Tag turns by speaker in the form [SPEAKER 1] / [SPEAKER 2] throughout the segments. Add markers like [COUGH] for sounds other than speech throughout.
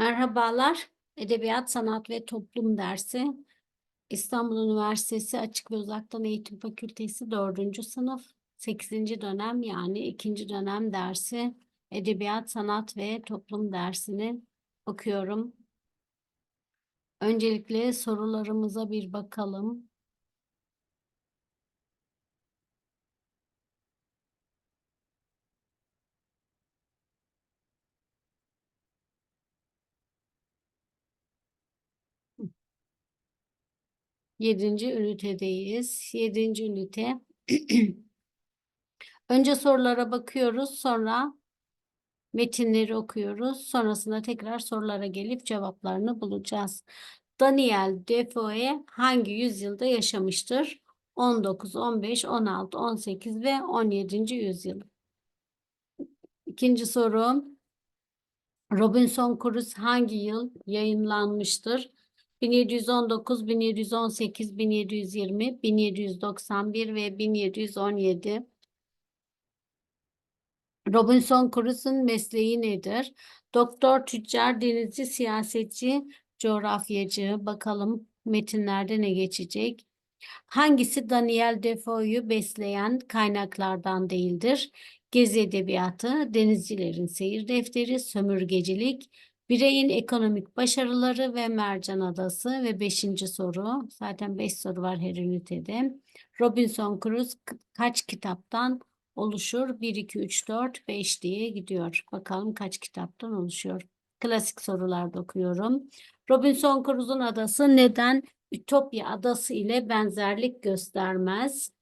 [SPEAKER 1] Merhabalar. Edebiyat, Sanat ve Toplum dersi. İstanbul Üniversitesi Açık ve Uzaktan Eğitim Fakültesi 4. sınıf 8. dönem yani 2. dönem dersi Edebiyat, Sanat ve Toplum dersini okuyorum. Öncelikle sorularımıza bir bakalım. Yedinci ünitedeyiz. Yedinci ünite. [CLEARS THROAT] Önce sorulara bakıyoruz, sonra metinleri okuyoruz. Sonrasında tekrar sorulara gelip cevaplarını bulacağız. Daniel Defoe hangi yüzyılda yaşamıştır? 19, 15, 16, 18 ve 17. yüzyıl. İkinci soru. Robinson Crusoe hangi yıl yayınlanmıştır? 1719, 1718, 1720, 1791 ve 1717. Robinson Crusoe'nun mesleği nedir? Doktor, tüccar, denizci, siyasetçi, coğrafyacı. Bakalım metinlerde ne geçecek? Hangisi Daniel Defoe'yu besleyen kaynaklardan değildir? Gezi edebiyatı, denizcilerin seyir defteri, sömürgecilik, bireyin ekonomik başarıları ve Mercan Adası ve beşinci soru, zaten beş soru var her ünitede. Robinson Crusoe kaç kitaptan oluşur? 1, 2, 3, 4, 5 diye gidiyor. Bakalım kaç kitaptan oluşuyor. Klasik sorularda okuyorum. Robinson Crusoe'un adası neden Ütopya adası ile benzerlik göstermez?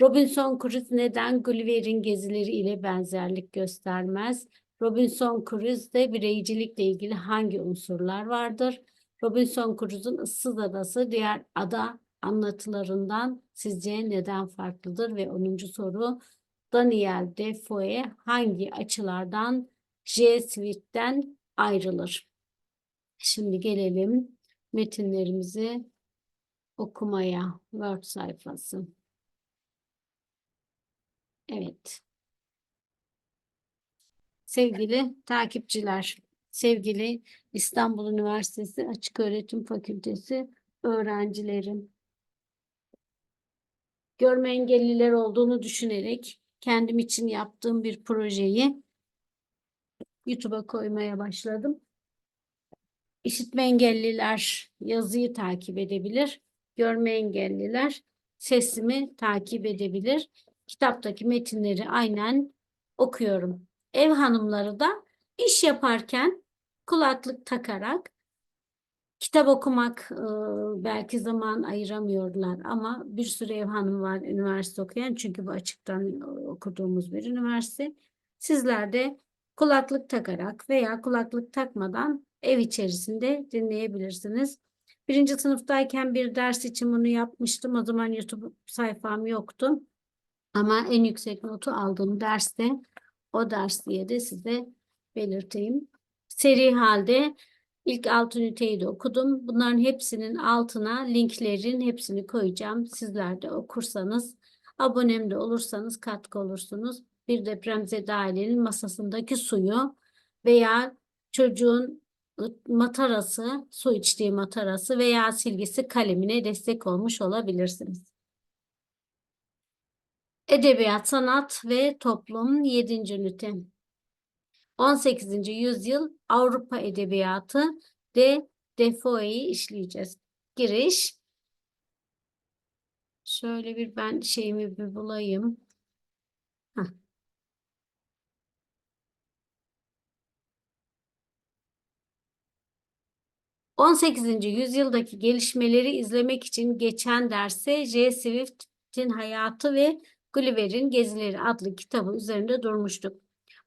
[SPEAKER 1] Robinson Crusoe neden Gulliver'in gezileri ile benzerlik göstermez? Robinson Crusoe'de bireycilikle ilgili hangi unsurlar vardır? Robinson Crusoe'un ıssız adası diğer ada anlatılarından sizce neden farklıdır? Ve 10. soru Daniel Defoe hangi açılardan J. Swift'ten ayrılır? Şimdi gelelim metinlerimizi okumaya. Word sayfası. Evet. Sevgili takipçiler, sevgili İstanbul Üniversitesi Açıköğretim Fakültesi öğrencilerim. Görme engelliler olduğunu düşünerek kendim için yaptığım bir projeyi YouTube'a koymaya başladım. İşitme engelliler yazıyı takip edebilir. Görme engelliler sesimi takip edebilir. Kitaptaki metinleri aynen okuyorum. Ev hanımları da iş yaparken kulaklık takarak kitap okumak e, belki zaman ayıramıyorlar ama bir sürü ev hanım var üniversite okuyan çünkü bu açıktan okuduğumuz bir üniversite. Sizler de kulaklık takarak veya kulaklık takmadan ev içerisinde dinleyebilirsiniz. Birinci sınıftayken bir ders için bunu yapmıştım. O zaman YouTube sayfam yoktu. Ama en yüksek notu aldığım derste o ders diye de size belirteyim. Seri halde ilk alt üniteyi de okudum. Bunların hepsinin altına linklerin hepsini koyacağım. Sizler de okursanız, abonem de olursanız katkı olursunuz. Bir depremzede ailenin masasındaki suyu veya çocuğun matarası, su içtiği matarası veya silgisi kalemine destek olmuş olabilirsiniz. Edebiyat, Sanat ve Toplum 7. ünite. 18. yüzyıl Avrupa Edebiyatı de Defoe'yi işleyeceğiz. Giriş. Şöyle bir ben şeyimi bir bulayım. Heh. 18. yüzyıldaki gelişmeleri izlemek için geçen derse J. Swift'in hayatı ve Gulliver'in Gezileri adlı kitabı üzerinde durmuştuk.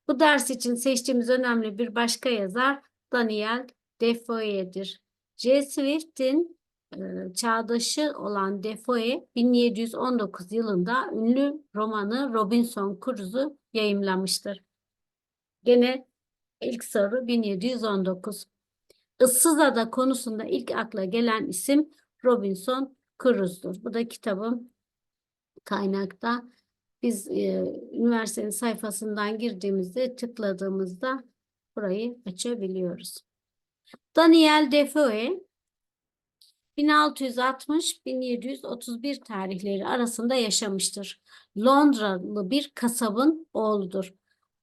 [SPEAKER 1] Bu ders için seçtiğimiz önemli bir başka yazar Daniel Defoe'dir. J. Swift'in e, çağdaşı olan Defoe 1719 yılında ünlü romanı Robinson Crusoe'u yayımlamıştır. Gene ilk soru 1719. Issız Ada konusunda ilk akla gelen isim Robinson Crusoe'dur. Bu da kitabın kaynakta biz e, üniversitenin sayfasından girdiğimizde tıkladığımızda burayı açabiliyoruz. Daniel Defoe 1660-1731 tarihleri arasında yaşamıştır. Londralı bir kasabın oğludur.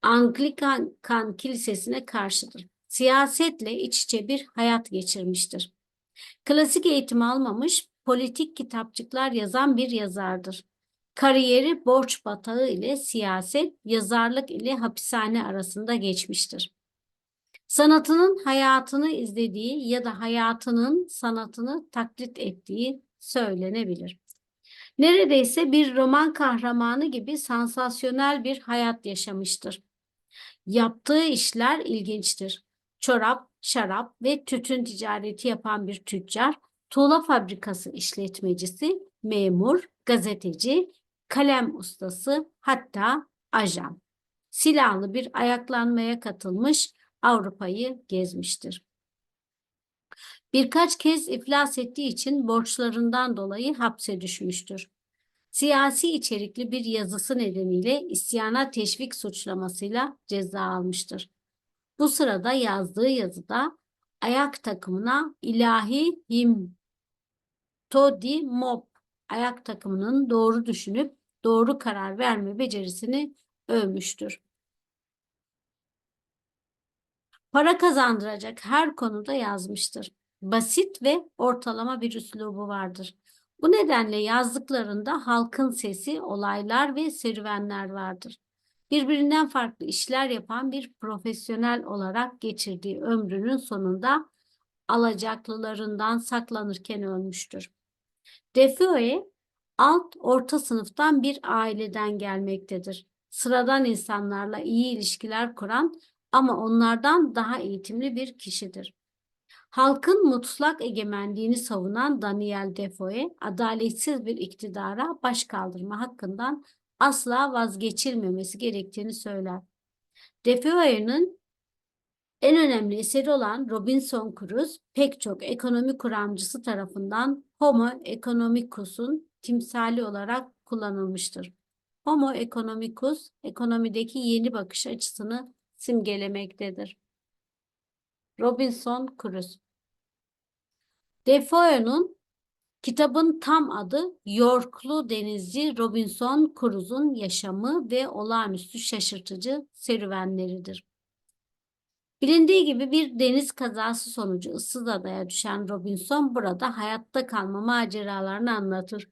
[SPEAKER 1] Anglikan kan kilisesine karşıdır. Siyasetle iç içe bir hayat geçirmiştir. Klasik eğitim almamış, politik kitapçıklar yazan bir yazardır. Kariyeri borç batağı ile siyaset, yazarlık ile hapishane arasında geçmiştir. Sanatının hayatını izlediği ya da hayatının sanatını taklit ettiği söylenebilir. Neredeyse bir roman kahramanı gibi sansasyonel bir hayat yaşamıştır. Yaptığı işler ilginçtir. Çorap, şarap ve tütün ticareti yapan bir tüccar, tuğla fabrikası işletmecisi, memur, gazeteci, kalem ustası, hatta ajan. Silahlı bir ayaklanmaya katılmış, Avrupa'yı gezmiştir. Birkaç kez iflas ettiği için borçlarından dolayı hapse düşmüştür. Siyasi içerikli bir yazısı nedeniyle isyana teşvik suçlamasıyla ceza almıştır. Bu sırada yazdığı yazıda ayak takımına ilahi him todi mob ayak takımının doğru düşünüp doğru karar verme becerisini övmüştür. Para kazandıracak her konuda yazmıştır. Basit ve ortalama bir üslubu vardır. Bu nedenle yazdıklarında halkın sesi, olaylar ve serüvenler vardır. Birbirinden farklı işler yapan bir profesyonel olarak geçirdiği ömrünün sonunda alacaklılarından saklanırken ölmüştür. Defoe alt orta sınıftan bir aileden gelmektedir. Sıradan insanlarla iyi ilişkiler kuran ama onlardan daha eğitimli bir kişidir. Halkın mutlak egemenliğini savunan Daniel Defoe, adaletsiz bir iktidara baş kaldırma hakkından asla vazgeçilmemesi gerektiğini söyler. Defoe'nin en önemli eseri olan Robinson Crusoe pek çok ekonomi kuramcısı tarafından Homo economicus'un timsali olarak kullanılmıştır. Homo economicus, ekonomideki yeni bakış açısını simgelemektedir. Robinson Crusoe Defoe'nun kitabın tam adı Yorklu denizci Robinson Crusoe'un yaşamı ve olağanüstü şaşırtıcı serüvenleridir. Bilindiği gibi bir deniz kazası sonucu ıssız adaya düşen Robinson burada hayatta kalma maceralarını anlatır.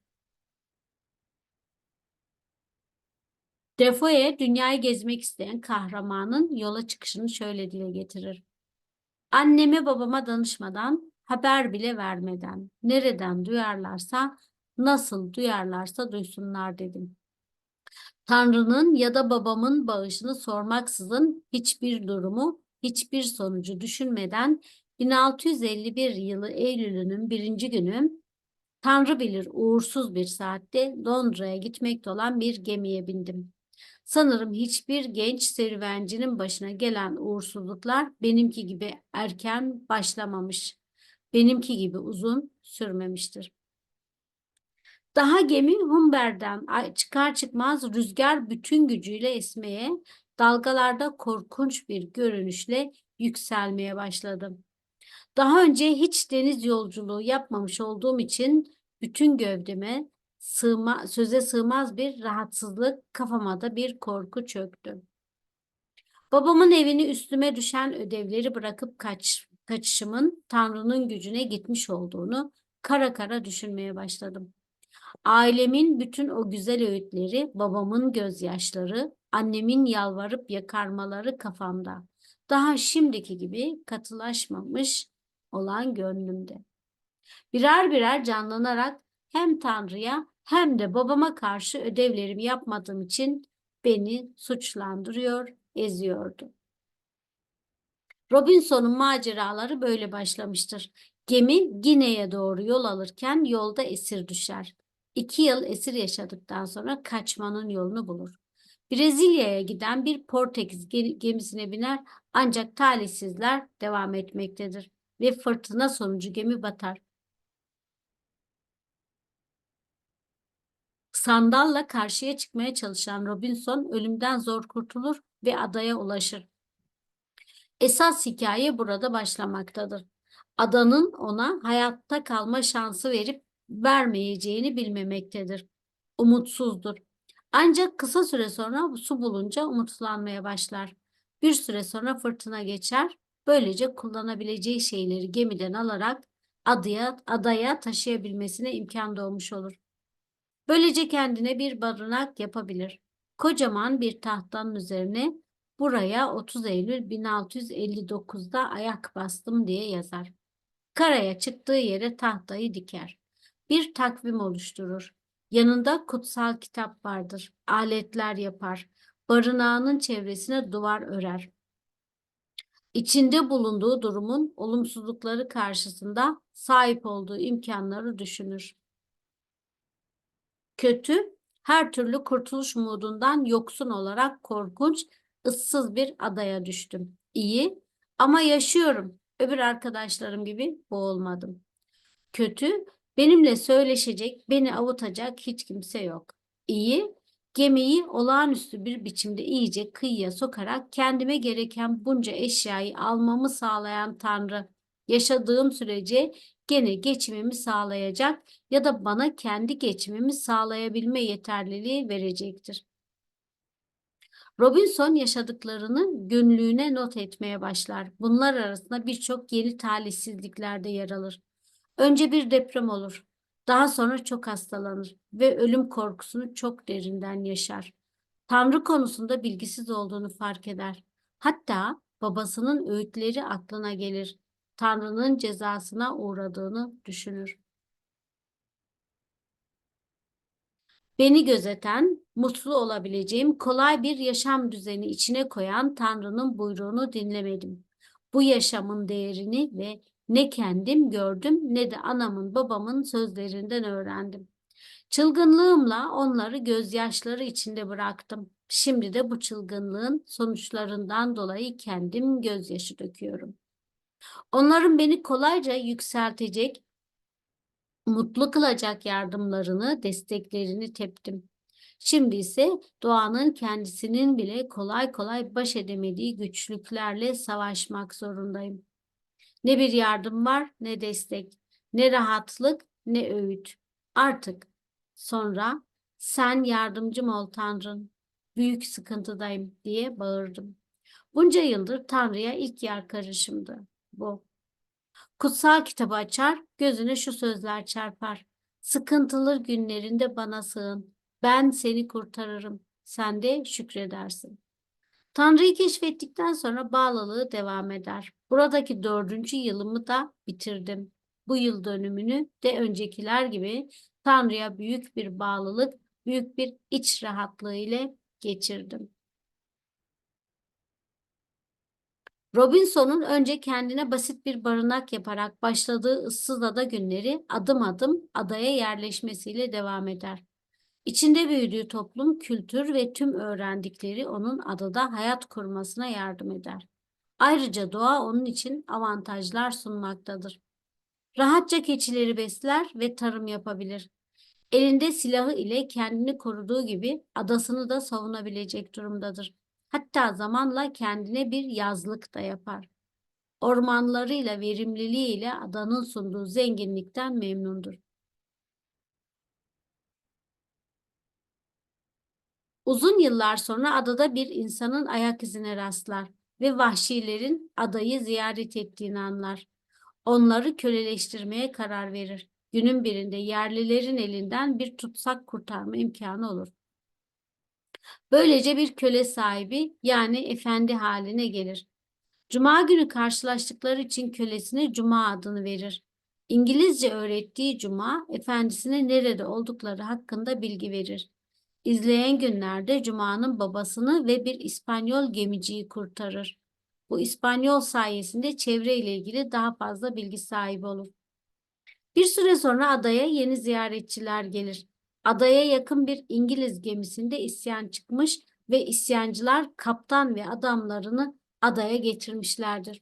[SPEAKER 1] Defoe dünyayı gezmek isteyen kahramanın yola çıkışını şöyle dile getirir. Anneme babama danışmadan, haber bile vermeden, nereden duyarlarsa, nasıl duyarlarsa duysunlar dedim. Tanrı'nın ya da babamın bağışını sormaksızın hiçbir durumu, hiçbir sonucu düşünmeden 1651 yılı Eylül'ünün birinci günü Tanrı bilir uğursuz bir saatte Londra'ya gitmekte olan bir gemiye bindim. Sanırım hiçbir genç serüvencinin başına gelen uğursuzluklar benimki gibi erken başlamamış. Benimki gibi uzun sürmemiştir. Daha gemi Humber'den çıkar çıkmaz rüzgar bütün gücüyle esmeye, dalgalarda korkunç bir görünüşle yükselmeye başladım. Daha önce hiç deniz yolculuğu yapmamış olduğum için bütün gövdeme sığma, söze sığmaz bir rahatsızlık, kafama da bir korku çöktü. Babamın evini üstüme düşen ödevleri bırakıp kaç, kaçışımın Tanrı'nın gücüne gitmiş olduğunu kara kara düşünmeye başladım. Ailemin bütün o güzel öğütleri, babamın gözyaşları, annemin yalvarıp yakarmaları kafamda. Daha şimdiki gibi katılaşmamış olan gönlümde. Birer birer canlanarak hem Tanrı'ya hem de babama karşı ödevlerimi yapmadığım için beni suçlandırıyor, eziyordu. Robinson'un maceraları böyle başlamıştır. Gemi Gine'ye doğru yol alırken yolda esir düşer. İki yıl esir yaşadıktan sonra kaçmanın yolunu bulur. Brezilya'ya giden bir Portekiz gemisine biner ancak talihsizler devam etmektedir ve fırtına sonucu gemi batar. Sandalla karşıya çıkmaya çalışan Robinson ölümden zor kurtulur ve adaya ulaşır. Esas hikaye burada başlamaktadır. Adanın ona hayatta kalma şansı verip vermeyeceğini bilmemektedir. Umutsuzdur. Ancak kısa süre sonra su bulunca umutlanmaya başlar. Bir süre sonra fırtına geçer. Böylece kullanabileceği şeyleri gemiden alarak adaya, adaya taşıyabilmesine imkan doğmuş olur. Böylece kendine bir barınak yapabilir. Kocaman bir tahtanın üzerine buraya 30 Eylül 1659'da ayak bastım diye yazar. Karaya çıktığı yere tahtayı diker. Bir takvim oluşturur. Yanında kutsal kitap vardır. Aletler yapar. Barınağının çevresine duvar örer. İçinde bulunduğu durumun olumsuzlukları karşısında sahip olduğu imkanları düşünür. Kötü, her türlü kurtuluş umudundan yoksun olarak korkunç, ıssız bir adaya düştüm. İyi ama yaşıyorum. Öbür arkadaşlarım gibi boğulmadım. Kötü, benimle söyleşecek, beni avutacak hiç kimse yok. İyi, gemiyi olağanüstü bir biçimde iyice kıyıya sokarak kendime gereken bunca eşyayı almamı sağlayan Tanrı, yaşadığım sürece gene geçimimi sağlayacak ya da bana kendi geçimimi sağlayabilme yeterliliği verecektir. Robinson yaşadıklarını günlüğüne not etmeye başlar. Bunlar arasında birçok yeni talihsizlikler de yer alır. Önce bir deprem olur. Daha sonra çok hastalanır ve ölüm korkusunu çok derinden yaşar. Tanrı konusunda bilgisiz olduğunu fark eder. Hatta babasının öğütleri aklına gelir. Tanrı'nın cezasına uğradığını düşünür. Beni gözeten, mutlu olabileceğim kolay bir yaşam düzeni içine koyan Tanrı'nın buyruğunu dinlemedim. Bu yaşamın değerini ve ne kendim gördüm ne de anamın babamın sözlerinden öğrendim. Çılgınlığımla onları gözyaşları içinde bıraktım. Şimdi de bu çılgınlığın sonuçlarından dolayı kendim gözyaşı döküyorum. Onların beni kolayca yükseltecek, mutlu kılacak yardımlarını, desteklerini teptim. Şimdi ise doğanın kendisinin bile kolay kolay baş edemediği güçlüklerle savaşmak zorundayım. Ne bir yardım var, ne destek, ne rahatlık, ne öğüt. Artık sonra sen yardımcım ol Tanrım, büyük sıkıntıdayım diye bağırdım. Bunca yıldır Tanrı'ya ilk yer karışımdı bu. Kutsal kitabı açar, gözüne şu sözler çarpar. Sıkıntılı günlerinde bana sığın. Ben seni kurtarırım. Sen de şükredersin. Tanrı'yı keşfettikten sonra bağlılığı devam eder. Buradaki dördüncü yılımı da bitirdim. Bu yıl dönümünü de öncekiler gibi Tanrı'ya büyük bir bağlılık, büyük bir iç rahatlığı ile geçirdim. Robinson'un önce kendine basit bir barınak yaparak başladığı ıssız ada günleri adım adım adaya yerleşmesiyle devam eder. İçinde büyüdüğü toplum, kültür ve tüm öğrendikleri onun adada hayat kurmasına yardım eder. Ayrıca doğa onun için avantajlar sunmaktadır. Rahatça keçileri besler ve tarım yapabilir. Elinde silahı ile kendini koruduğu gibi adasını da savunabilecek durumdadır. Hatta zamanla kendine bir yazlık da yapar. Ormanlarıyla, verimliliğiyle adanın sunduğu zenginlikten memnundur. Uzun yıllar sonra adada bir insanın ayak izine rastlar ve vahşilerin adayı ziyaret ettiğini anlar. Onları köleleştirmeye karar verir. Günün birinde yerlilerin elinden bir tutsak kurtarma imkanı olur. Böylece bir köle sahibi yani efendi haline gelir. Cuma günü karşılaştıkları için kölesine Cuma adını verir. İngilizce öğrettiği Cuma, efendisine nerede oldukları hakkında bilgi verir. İzleyen günlerde Cuma'nın babasını ve bir İspanyol gemiciyi kurtarır. Bu İspanyol sayesinde çevreyle ilgili daha fazla bilgi sahibi olur. Bir süre sonra adaya yeni ziyaretçiler gelir. Adaya yakın bir İngiliz gemisinde isyan çıkmış ve isyancılar kaptan ve adamlarını adaya getirmişlerdir.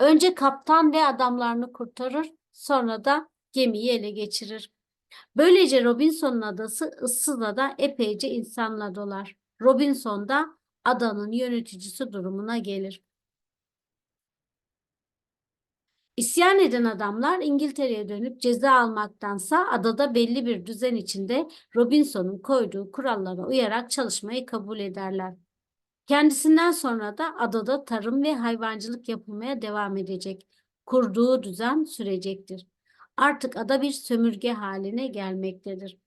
[SPEAKER 1] Önce kaptan ve adamlarını kurtarır, sonra da gemiyi ele geçirir. Böylece Robinson'un adası ıssız ada epeyce insanla dolar. Robinson da adanın yöneticisi durumuna gelir. İsyan eden adamlar İngiltere'ye dönüp ceza almaktansa adada belli bir düzen içinde Robinson'un koyduğu kurallara uyarak çalışmayı kabul ederler. Kendisinden sonra da adada tarım ve hayvancılık yapılmaya devam edecek. Kurduğu düzen sürecektir. Artık ada bir sömürge haline gelmektedir.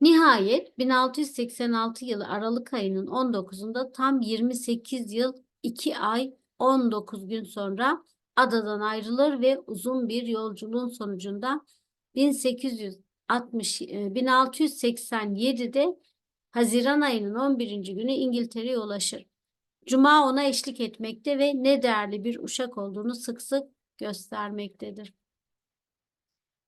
[SPEAKER 1] Nihayet 1686 yılı Aralık ayının 19'unda tam 28 yıl 2 ay 19 gün sonra adadan ayrılır ve uzun bir yolculuğun sonucunda 1860 e, 1687'de Haziran ayının 11. günü İngiltere'ye ulaşır. Cuma ona eşlik etmekte ve ne değerli bir uşak olduğunu sık sık göstermektedir.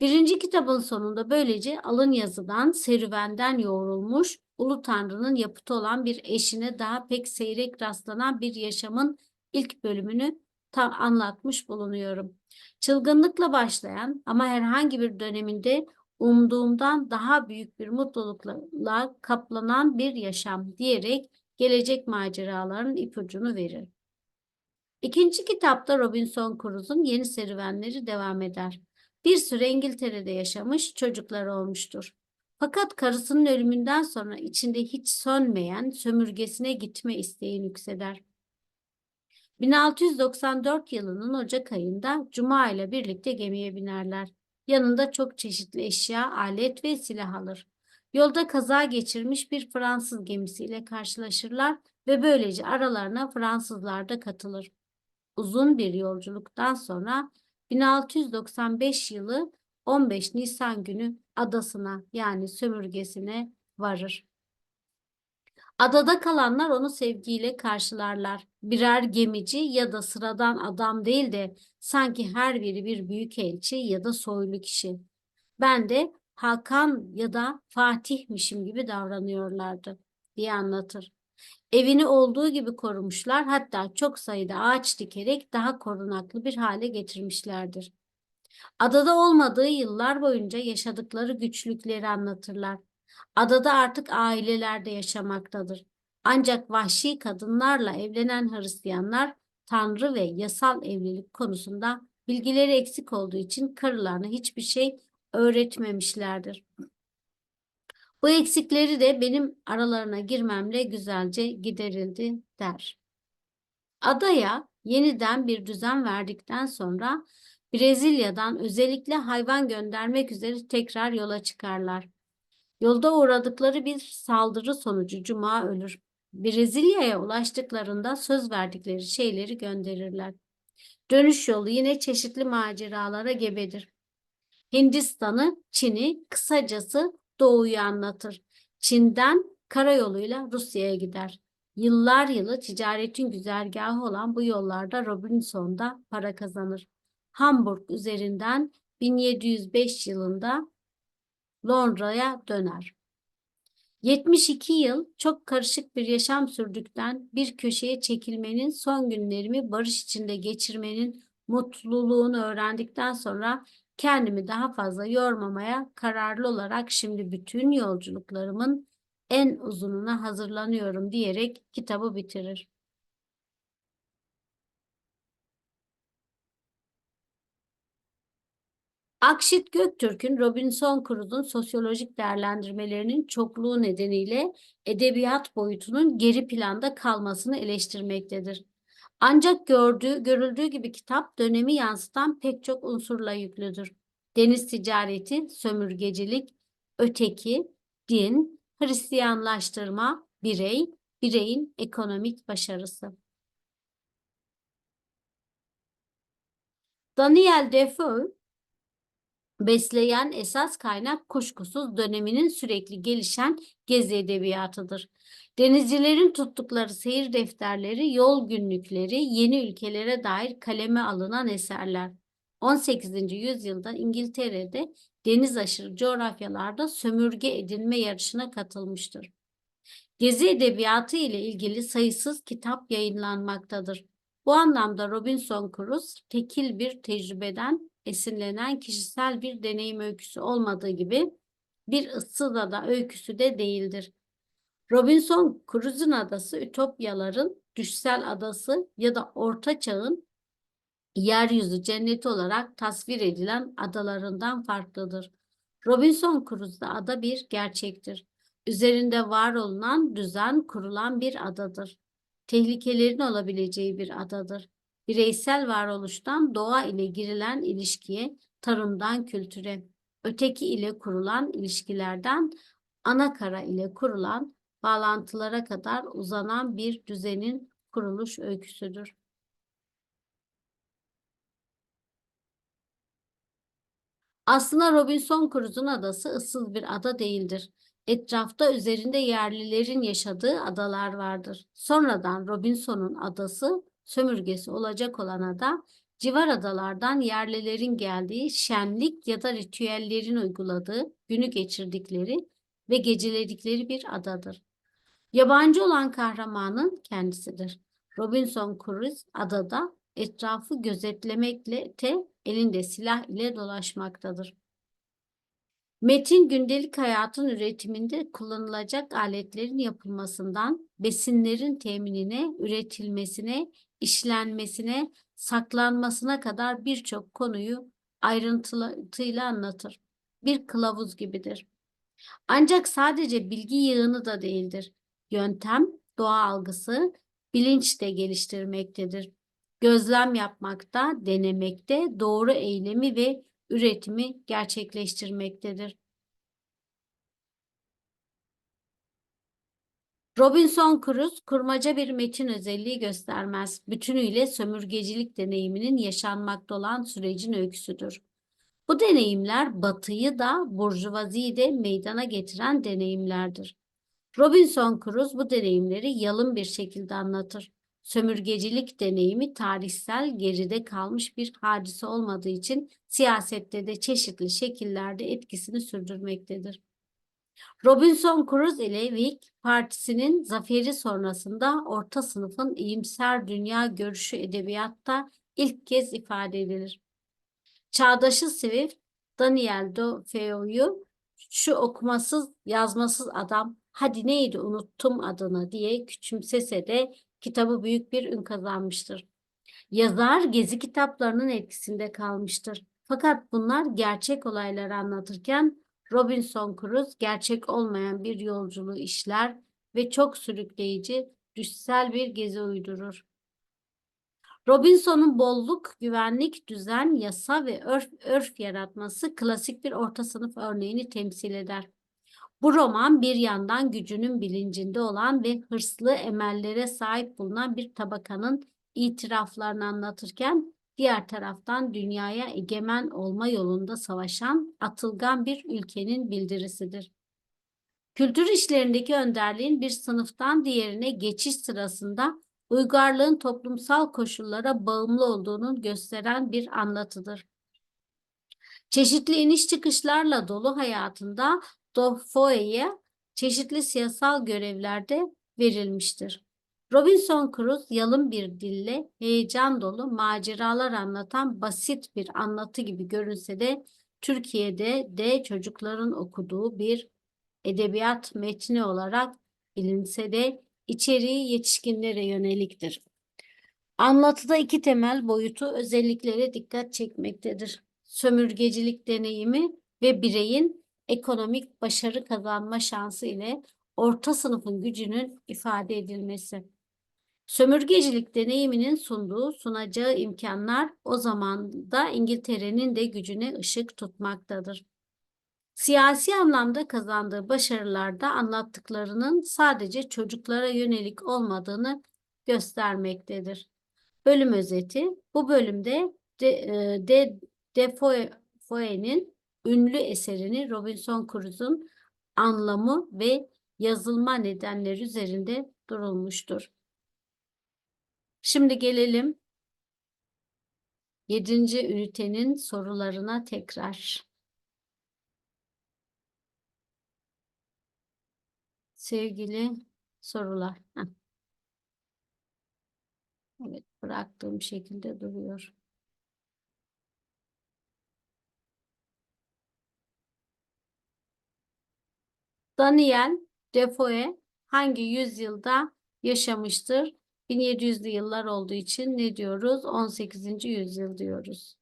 [SPEAKER 1] Birinci kitabın sonunda böylece alın yazıdan, serüvenden yoğrulmuş, Ulu Tanrı'nın yapıtı olan bir eşine daha pek seyrek rastlanan bir yaşamın ilk bölümünü ta anlatmış bulunuyorum. Çılgınlıkla başlayan ama herhangi bir döneminde umduğumdan daha büyük bir mutlulukla kaplanan bir yaşam diyerek gelecek maceraların ipucunu verir. İkinci kitapta Robinson Crusoe'un yeni serüvenleri devam eder. Bir süre İngiltere'de yaşamış, çocukları olmuştur. Fakat karısının ölümünden sonra içinde hiç sönmeyen sömürgesine gitme isteği yükseder. 1694 yılının Ocak ayında Cuma ile birlikte gemiye binerler. Yanında çok çeşitli eşya, alet ve silah alır. Yolda kaza geçirmiş bir Fransız gemisiyle karşılaşırlar ve böylece aralarına Fransızlar da katılır. Uzun bir yolculuktan sonra 1695 yılı 15 Nisan günü adasına yani sömürgesine varır. Adada kalanlar onu sevgiyle karşılarlar. Birer gemici ya da sıradan adam değil de sanki her biri bir büyükelçi ya da soylu kişi. Ben de Hakan ya da Fatih'mişim gibi davranıyorlardı diye anlatır. Evini olduğu gibi korumuşlar hatta çok sayıda ağaç dikerek daha korunaklı bir hale getirmişlerdir. Adada olmadığı yıllar boyunca yaşadıkları güçlükleri anlatırlar. Adada artık ailelerde yaşamaktadır. Ancak vahşi kadınlarla evlenen Hristiyanlar tanrı ve yasal evlilik konusunda bilgileri eksik olduğu için karılarına hiçbir şey öğretmemişlerdir. Bu eksikleri de benim aralarına girmemle güzelce giderildi der. Adaya yeniden bir düzen verdikten sonra Brezilya'dan özellikle hayvan göndermek üzere tekrar yola çıkarlar. Yolda uğradıkları bir saldırı sonucu Cuma ölür. Brezilya'ya ulaştıklarında söz verdikleri şeyleri gönderirler. Dönüş yolu yine çeşitli maceralara gebedir. Hindistan'ı, Çin'i, kısacası Doğu'yu anlatır. Çin'den karayoluyla Rusya'ya gider. Yıllar yılı ticaretin güzergahı olan bu yollarda Robinson da para kazanır. Hamburg üzerinden 1705 yılında Londra'ya döner. 72 yıl çok karışık bir yaşam sürdükten bir köşeye çekilmenin son günlerimi barış içinde geçirmenin mutluluğunu öğrendikten sonra kendimi daha fazla yormamaya kararlı olarak şimdi bütün yolculuklarımın en uzununa hazırlanıyorum diyerek kitabı bitirir. Akşit Göktürk'ün Robinson Crusoe'un sosyolojik değerlendirmelerinin çokluğu nedeniyle edebiyat boyutunun geri planda kalmasını eleştirmektedir. Ancak gördüğü, görüldüğü gibi kitap dönemi yansıtan pek çok unsurla yüklüdür. Deniz ticareti, sömürgecilik, öteki, din, Hristiyanlaştırma, birey, bireyin ekonomik başarısı. Daniel Defoe besleyen esas kaynak kuşkusuz döneminin sürekli gelişen gezi edebiyatıdır. Denizcilerin tuttukları seyir defterleri, yol günlükleri, yeni ülkelere dair kaleme alınan eserler. 18. yüzyılda İngiltere'de deniz aşırı coğrafyalarda sömürge edinme yarışına katılmıştır. Gezi edebiyatı ile ilgili sayısız kitap yayınlanmaktadır. Bu anlamda Robinson Crusoe tekil bir tecrübeden esinlenen kişisel bir deneyim öyküsü olmadığı gibi bir ıssız ada öyküsü de değildir. Robinson Crusoe'un adası Ütopyaların düşsel adası ya da Orta Çağ'ın yeryüzü cenneti olarak tasvir edilen adalarından farklıdır. Robinson Crusoe'da ada bir gerçektir. Üzerinde var olunan düzen kurulan bir adadır. Tehlikelerin olabileceği bir adadır. Bireysel varoluştan doğa ile girilen ilişkiye, tarımdan kültüre, öteki ile kurulan ilişkilerden ana kara ile kurulan bağlantılara kadar uzanan bir düzenin kuruluş öyküsüdür. Aslında Robinson Crusoe'un adası ıssız bir ada değildir. Etrafta üzerinde yerlilerin yaşadığı adalar vardır. Sonradan Robinson'un adası sömürgesi olacak olan ada, civar adalardan yerlilerin geldiği şenlik ya da ritüellerin uyguladığı, günü geçirdikleri ve geceledikleri bir adadır. Yabancı olan kahramanın kendisidir. Robinson Crusoe adada etrafı gözetlemekle te elinde silah ile dolaşmaktadır. Metin gündelik hayatın üretiminde kullanılacak aletlerin yapılmasından besinlerin teminine, üretilmesine, işlenmesine, saklanmasına kadar birçok konuyu ayrıntıyla anlatır. Bir kılavuz gibidir. Ancak sadece bilgi yığını da değildir. Yöntem, doğa algısı, bilinç de geliştirmektedir. Gözlem yapmakta, denemekte, doğru eylemi ve üretimi gerçekleştirmektedir. Robinson Crusoe kurmaca bir metin özelliği göstermez. Bütünüyle sömürgecilik deneyiminin yaşanmakta olan sürecin öyküsüdür. Bu deneyimler batıyı da burjuvaziyi de meydana getiren deneyimlerdir. Robinson Crusoe bu deneyimleri yalın bir şekilde anlatır. Sömürgecilik deneyimi tarihsel geride kalmış bir hadise olmadığı için siyasette de çeşitli şekillerde etkisini sürdürmektedir. Robinson Crusoe ile Whig Partisi'nin zaferi sonrasında orta sınıfın iyimser dünya görüşü edebiyatta ilk kez ifade edilir. Çağdaşı Swift, Daniel Defoe'yu şu okumasız yazmasız adam hadi neydi unuttum adını diye küçümsese de kitabı büyük bir ün kazanmıştır. Yazar gezi kitaplarının etkisinde kalmıştır. Fakat bunlar gerçek olayları anlatırken Robinson Crusoe gerçek olmayan bir yolculuğu işler ve çok sürükleyici, düşsel bir gezi uydurur. Robinson'un bolluk, güvenlik, düzen, yasa ve örf, örf yaratması klasik bir orta sınıf örneğini temsil eder. Bu roman bir yandan gücünün bilincinde olan ve hırslı emellere sahip bulunan bir tabakanın itiraflarını anlatırken diğer taraftan dünyaya egemen olma yolunda savaşan atılgan bir ülkenin bildirisidir. Kültür işlerindeki önderliğin bir sınıftan diğerine geçiş sırasında uygarlığın toplumsal koşullara bağımlı olduğunu gösteren bir anlatıdır. Çeşitli iniş çıkışlarla dolu hayatında Defoe'ye çeşitli siyasal görevlerde verilmiştir. Robinson Crusoe yalın bir dille heyecan dolu maceralar anlatan basit bir anlatı gibi görünse de Türkiye'de de çocukların okuduğu bir edebiyat metni olarak bilinse de içeriği yetişkinlere yöneliktir. Anlatıda iki temel boyutu özelliklere dikkat çekmektedir. Sömürgecilik deneyimi ve bireyin ekonomik başarı kazanma şansı ile orta sınıfın gücünün ifade edilmesi. Sömürgecilik deneyiminin sunduğu, sunacağı imkanlar o zaman da İngiltere'nin de gücüne ışık tutmaktadır. Siyasi anlamda kazandığı başarılarda anlattıklarının sadece çocuklara yönelik olmadığını göstermektedir. Bölüm özeti bu bölümde de, e, de Defoe'nin ünlü eserini Robinson Crusoe'un anlamı ve yazılma nedenleri üzerinde durulmuştur. Şimdi gelelim 7. ünitenin sorularına tekrar. Sevgili sorular. Heh. Evet, bıraktığım şekilde duruyor. Daniel Defoe hangi yüzyılda yaşamıştır? 1700'lü yıllar olduğu için ne diyoruz? 18. yüzyıl diyoruz.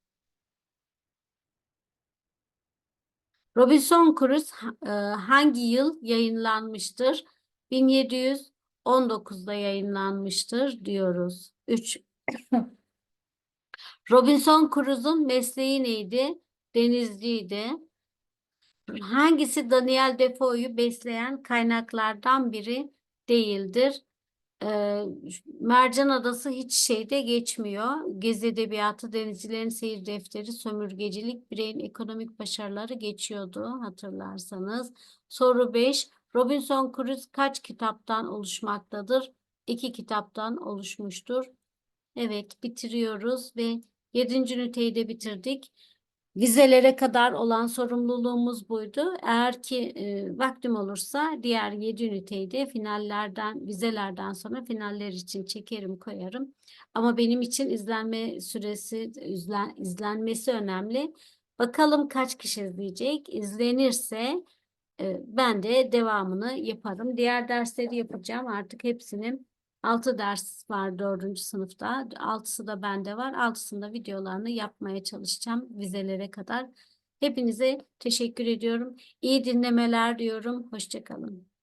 [SPEAKER 1] Robinson Crusoe e, hangi yıl yayınlanmıştır? 1719'da yayınlanmıştır diyoruz. 3. [COUGHS] Robinson Crusoe'un mesleği neydi? Denizciydi. Hangisi Daniel Defoe'yu besleyen kaynaklardan biri değildir? Mercan Adası hiç şeyde geçmiyor. Gezi Edebiyatı, Denizcilerin Seyir Defteri, Sömürgecilik, Bireyin Ekonomik Başarıları geçiyordu hatırlarsanız. Soru 5. Robinson Crusoe kaç kitaptan oluşmaktadır? İki kitaptan oluşmuştur. Evet, bitiriyoruz ve 7. üniteyi de bitirdik. Vizelere kadar olan sorumluluğumuz buydu. Eğer ki e, vaktim olursa diğer 7 üniteyi de finallerden, vizelerden sonra finaller için çekerim, koyarım. Ama benim için izlenme süresi, izlen, izlenmesi önemli. Bakalım kaç kişi izleyecek. İzlenirse e, ben de devamını yaparım. Diğer dersleri yapacağım. Artık hepsini 6 ders var 4. sınıfta. 6'sı da bende var. 6'sında videolarını yapmaya çalışacağım vizelere kadar. Hepinize teşekkür ediyorum. İyi dinlemeler diyorum. Hoşça kalın.